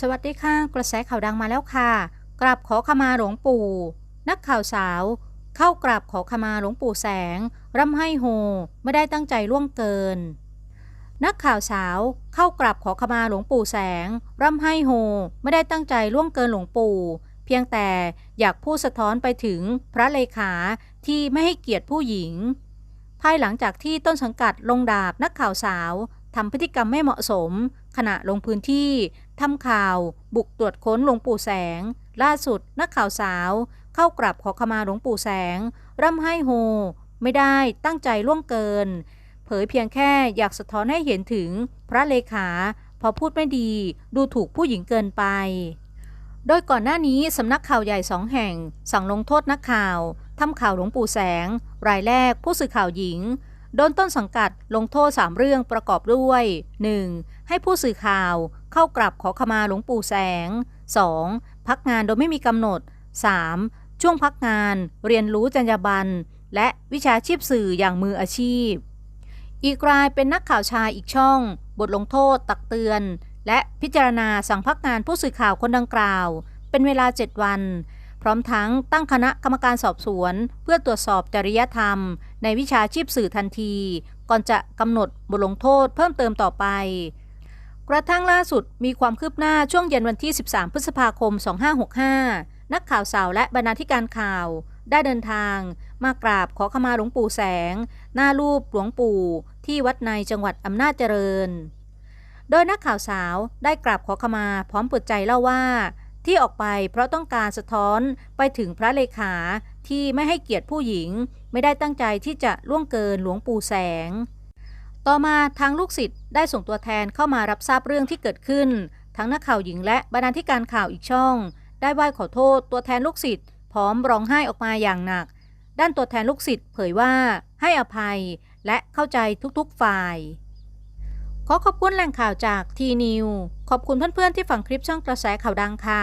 สวัสดีค่ะ กระแสข่าวดังมาแล้วค่ะกราบขอขมาหลวงปู่ นักข่าวสาว เข้ากราบขอขมาหลวงปู่แสง ร่ำให้โฮไม่ได้ตั้งใจล่วงเกิน นักข่าวสาวเข้ากราบขอขมาหลวงปู่แสง ร่ำให้โฮไม่ได้ตั้งใจล่วงเกินหลวงปู่ เพียงแต่อยากพูดสะท้อนไปถึงพระเลขาที่ไม่ให้เกียรติผู้หญิง ภายหลังจากที่ต้นสังกัดลงดาบนักข่าวสาว ทำพฤติกรรมไม่เหมาะสม ขณะลงพื้นที่ทำข่าว บุกตรวจค้นหลวงปู่แสง ล่าสุดนักข่าวสาว เข้ากราบขอขมาหลวงปู่แสง ร่ำให้โฮ ไม่ได้ตั้งใจล่วงเกิน เผยเพียงแค่อยากสะท้อนให้เห็นถึงพระเลขา พอพูดไม่ดีดูถูกผู้หญิงเกินไป โดยก่อนหน้านี้สำนักข่าวใหญ่สองแห่ง สั่งลงโทษนักข่าวทำข่าวหลวงปู่แสง รายแรกผู้สื่อข่าวหญิง โดนต้นสังกัดลงโทษ 3 เรื่องประกอบด้วย 1. ให้ผู้สื่อข่าวเข้ากราบขอขมาหลวงปู่แสง 2. พักงานโดยไม่มีกำหนด 3. ช่วงพักงาน เรียนรู้จรรยาบรรณและวิชาชีพสื่ออย่างมืออาชีพ อีกรายเป็นนักข่าวชายอีกช่อง บทลงโทษ ตักเตือน และพิจารณาสั่งพักงานผู้สื่อข่าวคนดังกล่าว เป็นเวลา 7 วัน ร้อมทั้งตั้งคณะกรรมการสอบสวน เพื่อตรวจสอบจริยธรรม ในวิชาชีพสื่อทันที ก่อนจะกำหนดบทลงโทษเพิ่มเติมต่อไป กระทั่งล่าสุดมีความคืบหน้าช่วงเย็นวันที่ 13 พฤษภาคม 2565 นักข่าวสาวและบรรณาธิการข่าว ได้เดินทาง มากราบขอขมาหลวงปู่แสง หน้ารูปหลวงปู่ ที่วัดในจังหวัดอำนาจเจริญ โดยนักข่าวสาวได้กราบขอขมาพร้อมเปิดใจเล่าว่า ที่ออกไปเพราะต้องการสะท้อนไปถึงพระเลขาที่ไม่ให้เกียรติผู้หญิง ไม่ได้ตั้งใจที่จะล่วงเกินหลวงปู่แสง ต่อมาทางลูกศิษย์ได้ส่งตัวแทนเข้ามารับทราบเรื่องที่เกิดขึ้น ทั้งนักข่าวหญิงและบรรณาธิการข่าวอีกช่อง ได้ไหว้ขอโทษตัวแทนลูกศิษย์พร้อมร้องไห้ออกมาอย่างหนัก ด้านตัวแทนลูกศิษย์เผยว่าให้อภัยและเข้าใจทุกๆฝ่ายขอขอบคุณแหล่งข่าวจากทีนิวขอบคุณเพื่อนๆที่ฟังคลิปช่องกระแสข่าวดังค่ะ